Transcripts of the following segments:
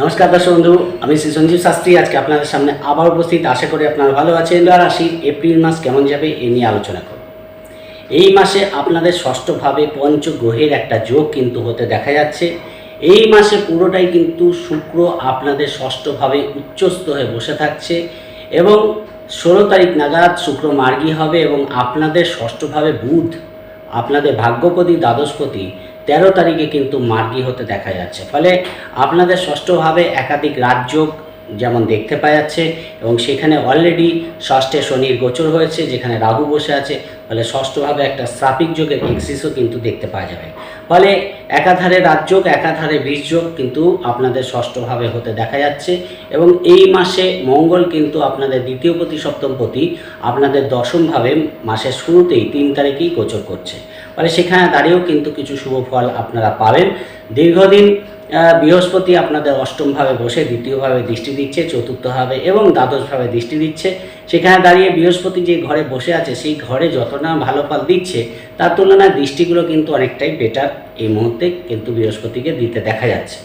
নমস্কার দর্শক বন্ধু, আমি শ্রী সঞ্জীব শাস্ত্রী। আজকে আপনাদের সামনে আবার উপস্থিত। আশা করি আপনারা ভালো আছেন। আর আসি এপ্রিল মাস কেমন যাবে এ নিয়ে আলোচনা করব। এই মাসে আপনাদের ষষ্ঠভাবে পঞ্চগ্রহের একটা যোগ কিন্তু হতে দেখা যাচ্ছে। এই মাসে পুরোটাই কিন্তু শুক্র আপনাদের ষষ্ঠভাবে উচ্চস্থ হয়ে বসে থাকছে এবং ষোলো তারিখ নাগাদ শুক্র মার্গী হবে এবং আপনাদের ষষ্ঠভাবে বুধ, আপনাদের ভাগ্যপতি, দ্বাদশপতি তেরো তারিখে কিন্তু মার্গী হতে দেখা যাচ্ছে। ফলে আপনাদের ষষ্ঠভাবে একাধিক রাজ্য যেমন দেখতে পাওয়া যাচ্ছে এবং সেখানে অলরেডি ষষ্ঠে শনির গোচর হয়েছে, যেখানে রাহু বসে আছে। ফলে ষষ্ঠভাবে একটা শ্রাপিক যোগের এক্সিসও কিন্তু দেখতে পাওয়া যাবে। ফলে একাধারে রাজযোগ একাধারে বীজযোগ কিন্তু আপনাদের ষষ্ঠভাবে হতে দেখা যাচ্ছে এবং এই মাসে মঙ্গল কিন্তু আপনাদের দ্বিতীয় প্রতি, সপ্তম প্রতি আপনাদের দশমভাবে মাসের শুরুতেই তিন তারিখেই গোচর করছে। ফলে সেখানে দাঁড়িয়েও কিন্তু কিছু শুভ ফল আপনারা পাবেন। দীর্ঘদিন বৃহস্পতি আপনাদের অষ্টমভাবে বসে, দ্বিতীয়ভাবে দৃষ্টি দিচ্ছে, চতুর্থভাবে এবং দ্বাদশভাবে দৃষ্টি দিচ্ছে। সেখানে দাঁড়িয়ে বৃহস্পতি যে ঘরে বসে আছে, সেই ঘরে যত না ভালো ফল দিচ্ছে, তার তুলনায় দৃষ্টিগুলো কিন্তু অনেকটাই বেটার এই মুহূর্তে কিন্তু বৃহস্পতিকে দিতে দেখা যাচ্ছে।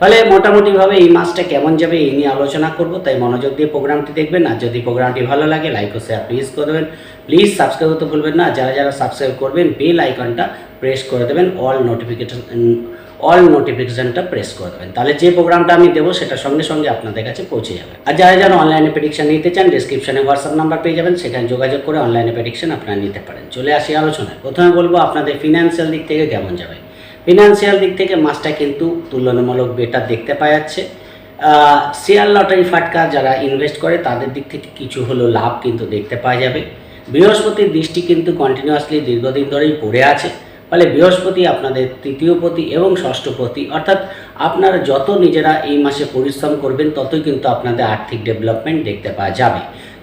ফলে মোটামুটিভাবে এই মাসটা কেমন যাবে এই নিয়ে আলোচনা করব, তাই মনোযোগ দিয়ে প্রোগ্রামটি দেখবেন। আর যদি প্রোগ্রামটি ভালো লাগে লাইক ও শেয়ার প্লিজ করে দেবেন। প্লিজ সাবস্ক্রাইব করতে ভুলবেন না। যারা যারা সাবস্ক্রাইব করবেন বেল আইকনটা প্রেস করে দেবেন। অল নোটিফিকেশন অল নোটিফিকেশনটা প্রেস করে দেবেন। তাহলে যে প্রোগ্রামটা আমি দেবো, সেটা সঙ্গে সঙ্গে আপনাদের কাছে পৌঁছে যাবে। আর যারা যারা অনলাইনে প্রেডিকশান নিতে চান ডিসক্রিপশনে হোয়াটসঅ্যাপ নাম্বার পেয়ে যাবেন। সেখানে যোগাযোগ করে অনলাইনে প্রেডিকশন আপনারা নিতে পারেন। চলে আসি আলোচনায়। প্রথমে বলব, আপনাদের ফিনান্সিয়াল দিক থেকে কেমন যাবে? ফিনান্সিয়াল দিক থেকে মাসটা কিন্তু তুলনামূলক বেটার দেখতে পাওয়া যাচ্ছে। শেয়ার লটারি ফাটকা যারা ইনভেস্ট করে, তাদের দিক থেকে কিছু হলো লাভ কিন্তু দেখতে পাওয়া যাবে। বৃহস্পতির দৃষ্টি কিন্তু কন্টিনিউয়াসলি দীর্ঘদিন ধরেই পড়ে আছে। ফলে বৃহস্পতি আপনাদের তৃতীয় পতি এবং ষষ্ঠ ষষ্ঠপতি অর্থাৎ আপনারা যত নিজেরা এই মাসে পরিশ্রম করবেন, ততই কিন্তু আপনাদের আর্থিক ডেভেলপমেন্ট দেখতে পাওয়া যাবে।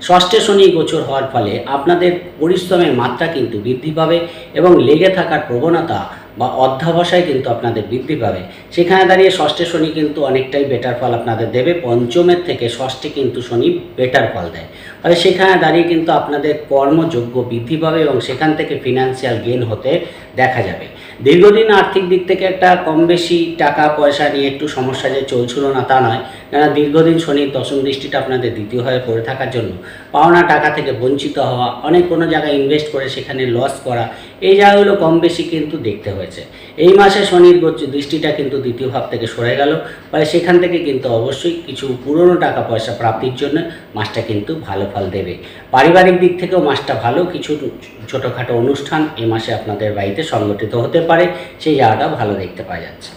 ষষ্ঠে শনি গোচর হওয়ার ফলে আপনাদের পরিশ্রমের মাত্রা কিন্তু বৃদ্ধি পাবে এবং লেগে থাকার প্রবণতা বা অধ্যাবসায় কিন্তু আপনাদের বৃদ্ধি পাবে। সেখানে দাঁড়িয়ে ষষ্ঠে শনি কিন্তু অনেকটাই বেটার ফল আপনাদের দেবে। পঞ্চমের থেকে ষষ্ঠে কিন্তু শনি বেটার ফল দেয়। ফলে সেখানে দাঁড়িয়ে কিন্তু আপনাদের কর্মযোগ্য বৃদ্ধি পাবে এবং সেখান থেকে ফিনান্সিয়াল গেন হতে দেখা যাবে। দীর্ঘদিন আর্থিক দিক থেকে একটা কম বেশি টাকা পয়সা নিয়ে একটু সমস্যা যে চলছিল না তা নয়। কেননা দীর্ঘদিন শনির দশম দৃষ্টিটা আপনাদের দ্বিতীয়ভাবে পড়ে থাকার জন্য, পাওনা টাকা থেকে বঞ্চিত হওয়া, অনেক কোনো জায়গায় ইনভেস্ট করে সেখানে লস করা, এই জায়গাগুলো কম বেশি কিন্তু দেখতে হয়েছে। এই মাসে শনির দৃষ্টিটা কিন্তু দ্বিতীয় ভাব থেকে সরে গেল, ফলে সেখান থেকে কিন্তু অবশ্যই কিছু পুরনো টাকা পয়সা প্রাপ্তির জন্য মাসটা কিন্তু ভালো ফল দেবে। পারিবারিক দিক থেকেও মাসটা ভালো, কিছু ছোটোখাটো অনুষ্ঠান এই মাসে আপনাদের বাড়িতে সংগঠিত হতে পারে, সেই জায়গাটা ভালো দেখতে পাওয়া যাচ্ছে।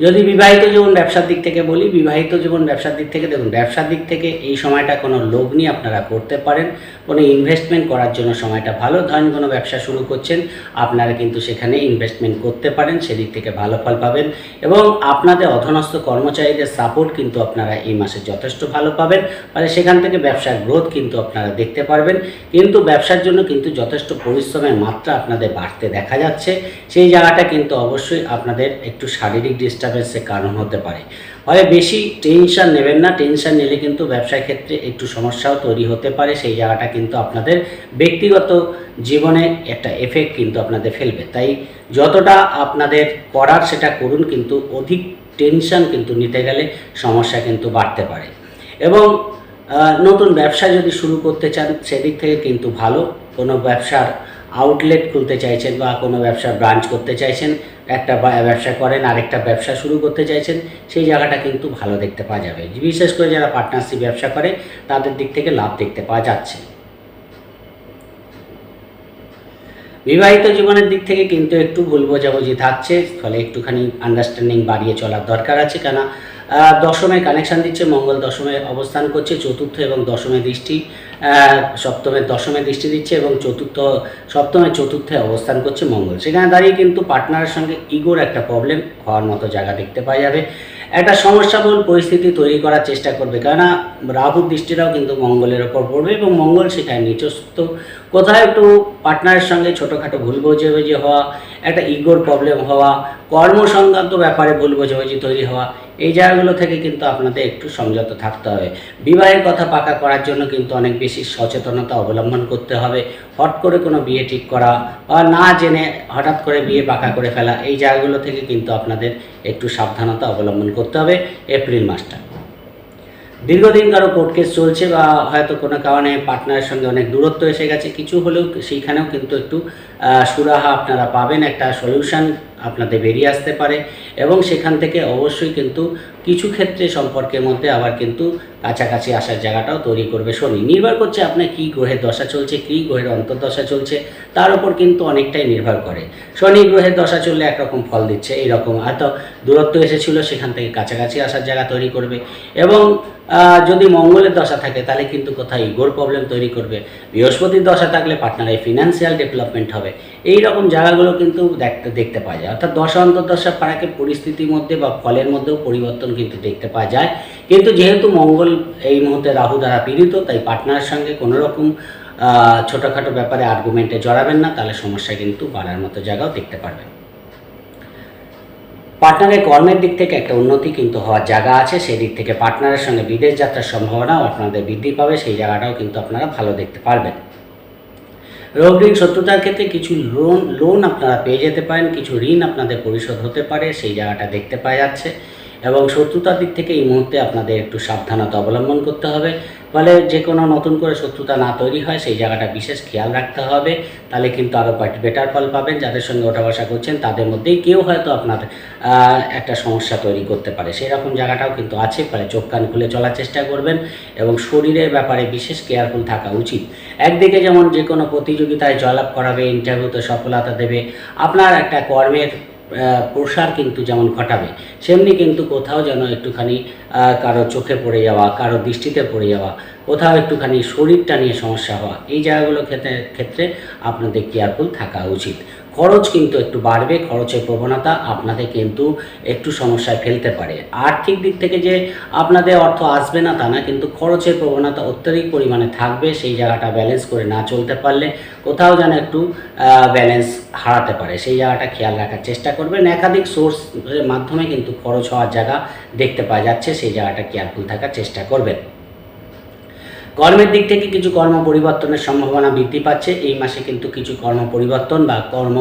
যদি বিবাহিত জীবন ব্যবসার দিক থেকে বলি, বিবাহিত জীবন ব্যবসার দিক থেকে, দেখুন, ব্যবসার দিক থেকে এই সময়টা কোনো লগ্নি আপনারা করতে পারেন। কোনো ইনভেস্টমেন্ট করার জন্য সময়টা ভালো। ধরেন কোনো ব্যবসা শুরু করছেন, আপনারা কিন্তু সেখানে ইনভেস্টমেন্ট করতে পারেন, সেদিক থেকে ভালো ফল পাবেন এবং আপনাদের অধনস্থ কর্মচারীদের সাপোর্ট কিন্তু আপনারা এই মাসে যথেষ্ট ভালো পাবেন। ফলে সেখান থেকে ব্যবসার গ্রোথ কিন্তু আপনারা দেখতে পারবেন। কিন্তু ব্যবসার জন্য কিন্তু যথেষ্ট পরিশ্রমের মাত্রা আপনাদের বাড়তে দেখা যাচ্ছে। সেই জায়গাটা কিন্তু অবশ্যই আপনাদের একটু শারীরিক ডিস্টারবেন্সের কারণ হতে পারে। ফলে বেশি টেনশন নেবেন না। টেনশন নিলে কিন্তু ব্যবসার ক্ষেত্রে একটু সমস্যাও তৈরি হতে পারে। সেই জায়গাটা কিন্তু আপনাদের ব্যক্তিগত জীবনে একটা এফেক্ট কিন্তু আপনাদের ফেলবে। তাই যতটা আপনাদের করার সেটা করুন, কিন্তু অধিক টেনশন কিন্তু নিতে গেলে সমস্যা কিন্তু বাড়তে পারে। এবং নতুন ব্যবসা যদি শুরু করতে চান, সেদিক থেকে কিন্তু ভালো। কোনো ব্যবসার আউটলেট খুলতে চাইছেন বা কোনো ব্যবসার ব্রাঞ্চ করতে চাইছেন, একটা ব্যবসা করেন, আরেকটা ব্যবসা শুরু করতে চাইছেন, সেই জায়গাটা কিন্তু ভালো দেখতে পাওয়া যাবে। বিশেষ করে যারা পার্টনারশিপ ব্যবসা করে, তাদের দিক থেকে লাভ দেখতে পাওয়া যাচ্ছে। বিবাহিত জীবনের দিক থেকে কিন্তু একটু ভুল বোঝাবুঝি থাকছে, ফলে একটুখানি আন্ডারস্ট্যান্ডিং বাড়িয়ে চলার দরকার আছে কেন দশমে কানেকশন দিচ্ছে, মঙ্গল দশমে অবস্থান করছে, চতুর্থ এবং দশমে দৃষ্টি আহ, সপ্তমের দশমে দৃষ্টি দিচ্ছে এবং চতুর্থ সপ্তমে চতুর্থে অবস্থান করছে মঙ্গল। সেখানে দাঁড়িয়ে কিন্তু পার্টনারের সঙ্গে ইগোর একটা প্রবলেম হওয়ার মতো জায়গা দেখতে পাওয়া যাবে। একটা সমস্যাবহুল পরিস্থিতি তৈরি করার চেষ্টা করবে। কেননা রাহুর দৃষ্টিটাও কিন্তু মঙ্গলের ওপর পড়বে এবং মঙ্গল সেখানে নিচস্ত কোথাও একটু পার্টনারের সঙ্গে ছোটোখাটো ভুল বোঝাবুঝি হওয়া, একটা ইগোর প্রবলেম হওয়া কর্ম সংক্রান্ত ব্যাপারে ভুল বোঝাবুঝি তৈরি হওয়া, এই জায়গাগুলো থেকে কিন্তু আপনাদের একটু সংযত থাকতে হবে। বিবাহের কথা পাকা করার জন্য কিন্তু অনেক বেশি সচেতনতা অবলম্বন করতে হবে। হট করে কোনো বিয়ে ঠিক করা বা না জেনে হঠাৎ করে বিয়ে পাকা করে ফেলা, এই জায়গাগুলো থেকে কিন্তু আপনাদের একটু সাবধানতা অবলম্বন করতে হবে এপ্রিল মাসটা। দীর্ঘদিন কারও কোর্ট কেস চলছে বা হয়তো কোনো কারণে পার্টনারের সঙ্গে অনেক দূরত্ব এসে গেছে, কিছু হলেও সেইখানেও কিন্তু একটু সুরাহা আপনারা পাবেন, একটা সলিউশন আপনাদের বেরিয়ে আসতে পারে। এবং সেখান থেকে অবশ্যই কিন্তু কিছু ক্ষেত্রে সম্পর্কের মধ্যে আবার কিন্তু কাছাকাছি আসার জায়গাটাও তৈরি করবে শনি নির্ভর করছে আপনার কী গ্রহের দশা চলছে, কী গ্রহের অন্তর্দশা চলছে, তার উপর কিন্তু অনেকটাই নির্ভর করে। শনি গ্রহের দশা চললে একরকম ফল দিচ্ছে, এইরকম। এত দূরত্ব এসেছিল, সেখান থেকে কাছাকাছি আসার জায়গা তৈরি করবে। এবং যদি মঙ্গলের দশা থাকে, তাহলে কিন্তু কোথায় ইগোর প্রবলেম তৈরি করবে। বৃহস্পতির দশা থাকলে পার্টনারের ফিনান্সিয়াল ডেভেলপমেন্ট হবে। এই রকম জায়গাগুলো কিন্তু দেখতে দেখতে পাওয়া যায়। অর্থাৎ দশা, অন্তর্দশা ফারাকের পরিস্থিতির মধ্যে বা ফলের মধ্যেও পরিবর্তন কিন্তু দেখতে পাওয়া যায়। কিন্তু যেহেতু মঙ্গল এই মুহূর্তে রাহু দ্বারা পীড়িত, তাই পার্টনারের সঙ্গে কোনো রকম ছোটোখাটো ব্যাপারে আর্গুমেন্টে জড়াবেন না, তাহলে সমস্যা কিন্তু বাড়ার মতো জায়গাও দেখতে পারবেন। পার্টনারের কর্মের দিক থেকে একটা উন্নতি কিন্তু হওয়ার জায়গা আছে সেই দিক থেকে পার্টনারের সঙ্গে বিদেশ যাত্রার সম্ভাবনাও আপনাদের বৃদ্ধি পাবে, সেই জায়গাটাও কিন্তু আপনারা ভালো দেখতে পারবেন। রোগ ঋণ শত্রুতার ক্ষেত্রে কিছু লোন লোন আপনারা পেয়ে যেতে পারেন, কিছু ঋণ আপনাদের পরিশোধ হতে পারে, সেই জায়গাটা দেখতে পাওয়া যাচ্ছে। এবং শত্রুতার দিক থেকে এই মুহূর্তে আপনাদের একটু সাবধানতা অবলম্বন করতে হবে। ফলে যে কোনো নতুন করে শত্রুতা না তৈরি হয়, সেই জায়গাটা বিশেষ খেয়াল রাখতে হবে। তাহলে কিন্তু আরও কয়েকটি বেটার ফল পাবেন। যাদের সঙ্গে ওঠা বসা করছেন, তাদের মধ্যেই কেউ হয়তো আপনার একটা সমস্যা তৈরি করতে পারে। সেই রকম জায়গাটাও কিন্তু আছে, ফলে চোখ কান খুলে চলার চেষ্টা করবেন এবং শরীরের ব্যাপারে বিশেষ কেয়ারফুল থাকা উচিত। একদিকে যেমন যে কোনো প্রতিযোগিতায় জয়লাভ করাবে, ইন্টারভিউতে সফলতা দেবে। আপনার একটা কর্মের প্রসার কিন্তু যেমন ঘটাবে, সেমনি কিন্তু কোথাও যেন একটুখানি কারও চোখে পড়ে যাওয়া, কারও দৃষ্টিতে পড়ে যাওয়া, কোথাও একটুখানি শরীরটা নিয়ে সমস্যা হওয়া, এই জায়গাগুলো ক্ষেত্রে ক্ষেত্রে আপনাদের কেয়ারফুল থাকা উচিত। খরচ কিন্তু একটু বাড়বে, খরচের প্রবণতা আপনাদের কিন্তু একটু সমস্যায় ফেলতে পারে। আর্থিক দিক থেকে যে আপনাদের অর্থ আসবে না তা না, কিন্তু খরচের প্রবণতা অত্যাধিক পরিমাণে থাকবে, সেই জায়গাটা ব্যালেন্স করে না চলতে পারলে কোথাও যেন একটু ব্যালেন্স হারাতে পারে। সেই জায়গাটা খেয়াল রাখার চেষ্টা করবেন। একাধিক সোর্সের মাধ্যমে কিন্তু খরচ হওয়ার জায়গা দেখতে পাওয়া যাচ্ছে, সেই জায়গাটা কেয়ারফুল থাকার চেষ্টা করবেন। কর্মের দিক থেকে কিছু কর্ম পরিবর্তনের সম্ভাবনা বৃদ্ধি পাচ্ছে। এই মাসে কিন্তু কিছু কর্ম পরিবর্তন বা কর্ম,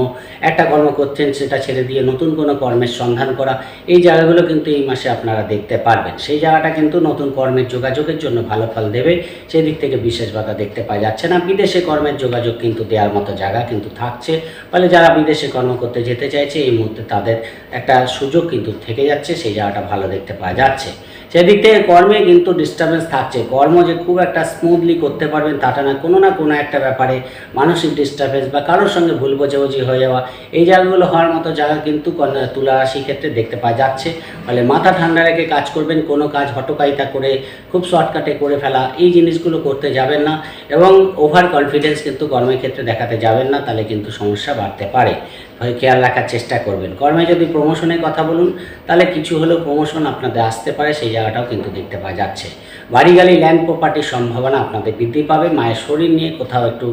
একটা কর্ম করছেন সেটা ছেড়ে দিয়ে নতুন কোনো কর্মের সন্ধান করা, এই জায়গাগুলো কিন্তু এই মাসে আপনারা দেখতে পারবেন। সেই জায়গাটা কিন্তু নতুন কর্মের যোগাযোগের জন্য ভালো ফল দেবে। সেই দিক থেকে বিশেষ বাধা দেখতে পাওয়া যাচ্ছে না। বিদেশে কর্মের যোগাযোগ কিন্তু দেওয়ার মতো জায়গা কিন্তু থাকছে। ফলে যারা বিদেশে কর্ম করতে যেতে চাইছে, এই মুহূর্তে তাদের একটা সুযোগ কিন্তু থেকে যাচ্ছে। সেই জায়গাটা ভালো দেখতে পাওয়া যাচ্ছে। সেদিক থেকে কর্মে কিন্তু ডিস্টারবেন্স থাকছে। কর্ম যে খুব একটা স্মুথলি করতে পারবেন তাটা না, কোনো না কোনো একটা ব্যাপারে মানসিক ডিস্টারবেন্স বা কারোর সঙ্গে ভুল বোঝাবুঝি হয়ে যাওয়া, এই জায়গাগুলো হওয়ার মতো জায়গা কিন্তু তুলা রাশি ক্ষেত্রে দেখতে পাওয়া যাচ্ছে। ফলে মাথা ঠান্ডা রেখে কাজ করবেন, কোনো কাজ হটকারিতা করে, খুব শর্টকাটে করে ফেলা, এই জিনিসগুলো করতে যাবেন না এবং ওভার কনফিডেন্স কিন্তু কর্মের ক্ষেত্রে দেখাতে যাবেন না, তাহলে কিন্তু সমস্যা বাড়তে পারে। খেয়াল রাখার চেষ্টা করবেন। কর্মে যদি প্রমোশনের কথা বলুন, তাহলে কিছু হলেও প্রমোশন আপনাদের আসতে পারে, সেই জায়গাটাও কিন্তু দেখতে পাওয়া যাচ্ছে। বাড়ি গাড়ি ল্যান্ড প্রপার্টির সম্ভাবনা আপনাদের বৃদ্ধি পাবে, মায়ের শরীর নিয়ে কোথাও একটু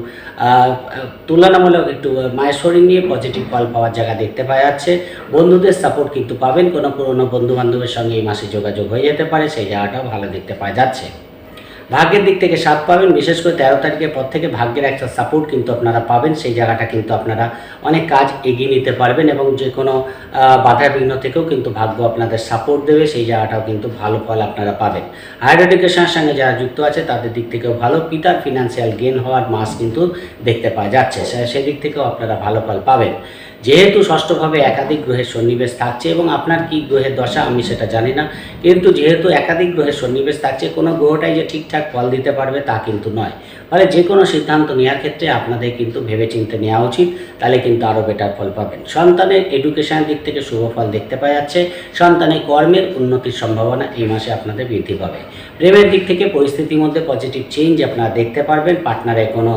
তুলনামূলক একটু মায়ের শরীর নিয়ে পজিটিভ ফল পাওয়ার জায়গা দেখতে পাওয়া যাচ্ছে। বন্ধুদের সাপোর্ট কিন্তু পাবেন, কোনো পুরনো বন্ধু বান্ধবের সঙ্গে এই মাসে যোগাযোগ হয়ে যেতে পারে, সেই জায়গাটাও ভালো দেখতে পাওয়া যাচ্ছে। ভাগ্যের দিক থেকে সাথ পাবেন, বিশেষ করে তেরো তারিখের পর থেকে ভাগ্যের একটা সাপোর্ট কিন্তু আপনারা পাবেন, সেই জায়গাটা কিন্তু আপনারা অনেক কাজ এগিয়ে নিতে পারবেন এবং যে কোনো বাধা বিঘ্ন থেকেও কিন্তু ভাগ্য আপনাদের সাপোর্ট দেবে, সেই জায়গাটাও কিন্তু ভালো ফল আপনারা পাবেন। হায়ার এডুকেশনের সঙ্গে যারা যুক্ত আছে, তাদের দিক থেকেও ভালো, পিতার ফিনান্সিয়াল গেন হওয়ার মাস কিন্তু দেখতে পাওয়া যাচ্ছে সেদিক থেকেও আপনারা ভালো ফল পাবেন। যেহেতু ষষ্ঠভাবে একাধিক গ্রহের সন্নিবেশ থাকছে এবং আপনার কি গ্রহের দশা আমি সেটা জানি না, কিন্তু যেহেতু একাধিক গ্রহের সন্নিবেশ থাকছে, কোনো গ্রহটাই যে ঠিকঠাক ফল দিতে পারবে তা কিন্তু নয়। ফলে যে কোনো সিদ্ধান্ত নেওয়ার ক্ষেত্রে আপনাদের কিন্তু ভেবেচিন্তে নেওয়া উচিত, তাহলে কিন্তু আরও বেটার ফল পাবেন। সন্তানের এডুকেশনের দিক থেকে শুভ ফল দেখতে পাওয়া যাচ্ছে। সন্তানের কর্মের উন্নতির সম্ভাবনা এই মাসে আপনাদের বৃদ্ধি পাবে। প্রেমের দিক থেকে পরিস্থিতির মধ্যে পজিটিভ চেঞ্জ আপনারা দেখতে পারবেন। পার্টনারের কোনো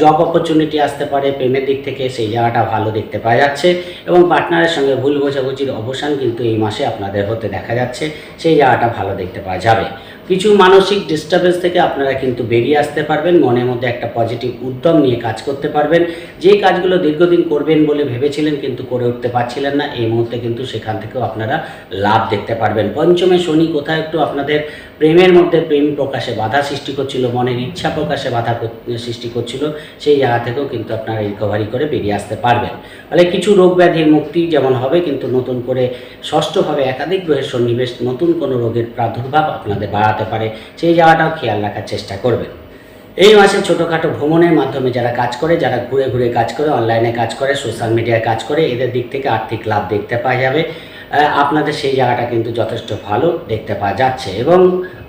জব অপরচুনিটি আসতে পারে, প্রেমের দিক থেকে সেই জায়গাটা ভালো দেখতে পাওয়া যাচ্ছে এবং পার্টনারের সঙ্গে ভুল বোঝাবুঝির অবসান কিন্তু এই মাসে আপনাদের হতে দেখা যাচ্ছে। সেই জায়গাটা ভালো দেখতে পাওয়া যাবে। কিছু মানসিক ডিস্টারবেন্স থেকে আপনারা কিন্তু বেরিয়ে আসতে পারবেন, মনের মধ্যে একটা পজিটিভ উদ্যম নিয়ে কাজ করতে পারবেন। যে কাজগুলো দীর্ঘদিন করবেন বলে ভেবেছিলেন কিন্তু করে উঠতে পারছিলেন না, এই মুহূর্তে কিন্তু সেখান থেকেও আপনারা লাভ দেখতে পারবেন। পঞ্চমে শনি কোথায় একটু আপনাদের প্রেমের মধ্যে প্রেম প্রকাশে বাধা সৃষ্টি করছিল, মনের ইচ্ছা প্রকাশে বাধা সৃষ্টি করছিল, সেই জায়গা থেকেও কিন্তু আপনারা রিকভারি করে বেরিয়ে আসতে পারবেন। ফলে কিছু রোগ ব্যাধির মুক্তি যেমন হবে, কিন্তু নতুন করে ষষ্ঠভাবে একাধিক গ্রহের সন্নিবেশ, নতুন কোনো রোগের প্রাদুর্ভাব আপনাদের বাড়াতে পারে, সেই জায়গাটাও খেয়াল রাখার চেষ্টা করবেন। এই মাসে ছোটোখাটো ভ্রমণের মাধ্যমে যারা কাজ করে, যারা ঘুরে ঘুরে কাজ করে অনলাইনে কাজ করে সোশ্যাল মিডিয়ায় কাজ করে, এদের দিক থেকে আর্থিক লাভ দেখতে পাওয়া যাবে। আপনাদের সেই জায়গাটা কিন্তু যথেষ্ট ভালো দেখতে পাওয়া যাচ্ছে। এবং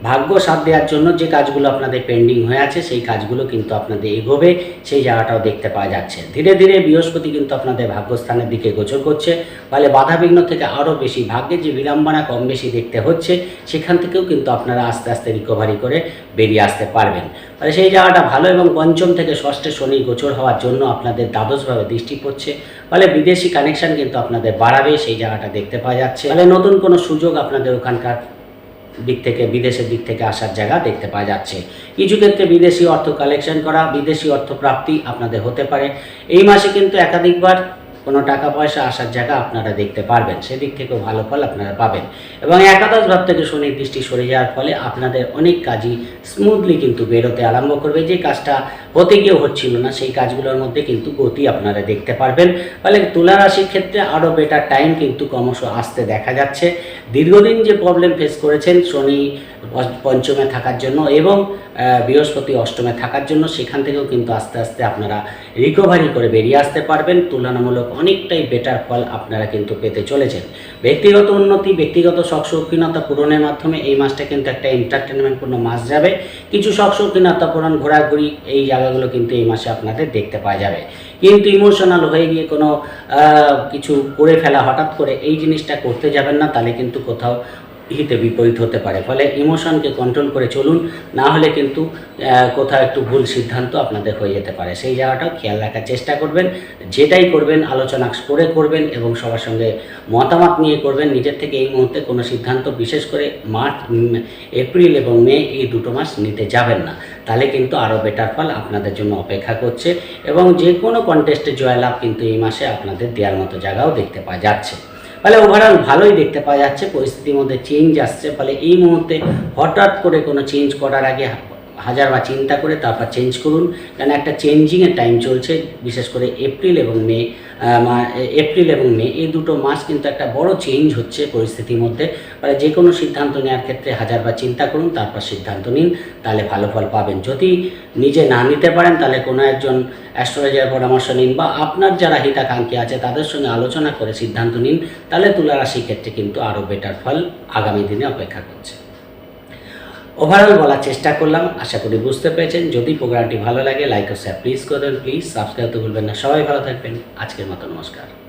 ভাগ্য সাথ দেওয়ার জন্য যে কাজগুলো আপনাদের পেন্ডিং হয়ে আছে, সেই কাজগুলো কিন্তু আপনাদের এগোবে, সেই জায়গাটাও দেখতে পাওয়া যাচ্ছে। ধীরে ধীরে বৃহস্পতি কিন্তু আপনাদের ভাগ্যস্থানের দিকে গোচর করছে, ফলে বাধাবিঘ্ন থেকে আরও বেশি ভাগ্যে যে বিড়ম্বনা কম বেশি দেখতে হচ্ছে, সেখান থেকেও কিন্তু আপনারা আস্তে আস্তে রিকভারি করে বেরিয়ে আসতে পারবেন। ফলে সেই জায়গাটা ভালো এবং পঞ্চম থেকে ষষ্ঠে শনি গোচর হওয়ার জন্য আপনাদের দ্বাদশভাবে দৃষ্টি পড়ছে। ফলে বিদেশি কানেকশান কিন্তু আপনাদের বাড়াবে, সেই জায়গাটা দেখতে পাওয়া যাচ্ছে। ফলে নতুন কোনো সুযোগ আপনাদের ওখানকার দিক থেকে, বিদেশের দিক থেকে আসার জায়গা দেখতে পাওয়া যাচ্ছে। কিছু ক্ষেত্রে বিদেশি অর্থ কালেকশন করা, বিদেশি অর্থ প্রাপ্তি আপনাদের হতে পারে। এই মাসে কিন্তু একাধিকবার কোনো টাকা পয়সা আসার জায়গা আপনারা দেখতে পারবেন। সেদিক থেকেও ভালো ফল আপনারা পাবেন। এবং একাদশ ভাব থেকে শনির দৃষ্টি সরে যাওয়ার ফলে আপনাদের অনেক কাজই স্মুথলি কিন্তু বেরোতে আরম্ভ করবে। যে কাজটা হতে গিয়েও হচ্ছিল না, সেই কাজগুলোর মধ্যে কিন্তু গতি আপনারা দেখতে পারবেন। ফলে তুলা রাশির ক্ষেত্রে আরও বেটার টাইম কিন্তু ক্রমশ আসতে দেখা যাচ্ছে। দীর্ঘদিন যে প্রবলেম ফেস করেছেন শনি পঞ্চমে থাকার জন্য এবং বৃহস্পতি অষ্টমে থাকার জন্য, সেখান থেকেও কিন্তু আস্তে আস্তে আপনারা রিকভারি করে বেরিয়ে আসতে পারবেন। তুলনামূলক অনেকটাই বেটার ফল আপনারা কিন্তু পেতে চলেছেন। ব্যক্তিগত উন্নতি, ব্যক্তিগত শখ শৌখিনতা পূরণের মাধ্যমে এই মাসটা কিন্তু একটা এন্টারটেনমেন্টপূর্ণ মাস যাবে। কিছু শখ শৌখিনতা পূরণ, ঘোরাঘুরি এই জায়গাগুলো কিন্তু এই মাসে আপনাদের দেখতে পাওয়া যাবে। কিন্তু ইমোশনাল হয়ে গিয়ে কোনো কিছু করে ফেলা হঠাৎ করে এই জিনিসটা করতে যাবেন না, তাহলে কিন্তু কোথাও হিতে বিপরীত হতে পারে। ফলে ইমোশনকে কন্ট্রোল করে চলুন, না হলে কিন্তু কোথাও একটু ভুল সিদ্ধান্ত আপনাদের হয়ে যেতে পারে। সেই জায়গাটাও খেয়াল রাখার চেষ্টা করবেন, যেটাই করবেন, আলোচনা করে করবেন এবং সবার সঙ্গে মতামত নিয়ে করবেন। নিজের থেকে এই মুহূর্তে কোনো সিদ্ধান্ত, বিশেষ করে মার্চ এপ্রিল এবং মে এই দুটো মাস নিতে যাবেন না। তাহলে কিন্তু আরও বেটার ফল আপনাদের জন্য অপেক্ষা করছে এবং যে কোনো কন্টেস্টে জয়লাভ কিন্তু এই মাসে আপনাদের দেওয়ার মতো জায়গাও দেখতে পাওয়া যাচ্ছে। ফলে ওভারঅল ভালোই দেখতে পাওয়া যাচ্ছে, পরিস্থিতির মধ্যে চেঞ্জ আসছে, ফলে এই মুহূর্তে হঠাৎ করে কোনো চেঞ্জ করার আগে হাজার বা চিন্তা করে তারপর চেঞ্জ করুন। কেন একটা চেঞ্জিংয়ের টাইম চলছে, বিশেষ করে এপ্রিল এবং মে এপ্রিল এবং মে এই দুটো মাস কিন্তু একটা বড় চেঞ্জ হচ্ছে পরিস্থিতির মধ্যে। মানে যে কোনো সিদ্ধান্ত নেওয়ার ক্ষেত্রে হাজারবার চিন্তা করুন, তারপর সিদ্ধান্ত নিন, তাহলে ভালো ফল পাবেন। যদি নিজে না নিতে পারেন, তাহলে কোনো একজন অ্যাস্ট্রোলজার পরামর্শ নিন বা আপনার যারা হিতাকাঙ্ক্ষী আছে, তাদের সঙ্গে আলোচনা করে সিদ্ধান্ত নিন, তাহলে তুলা রাশির ক্ষেত্রে কিন্তু আরও বেটার ফল আগামী দিনে অপেক্ষা করছে। ওভারঅল বলার চেষ্টা করলাম, আশা করি বুঝতে পেরেছেন। যদি প্রোগ্রামটি ভালো লাগে লাইক ও শেয়ার প্লিজ করে প্লিজ সাবস্ক্রাইব তো ভুলবেন না। সবাই ভালো থাকবেন। আজকের মতো নমস্কার।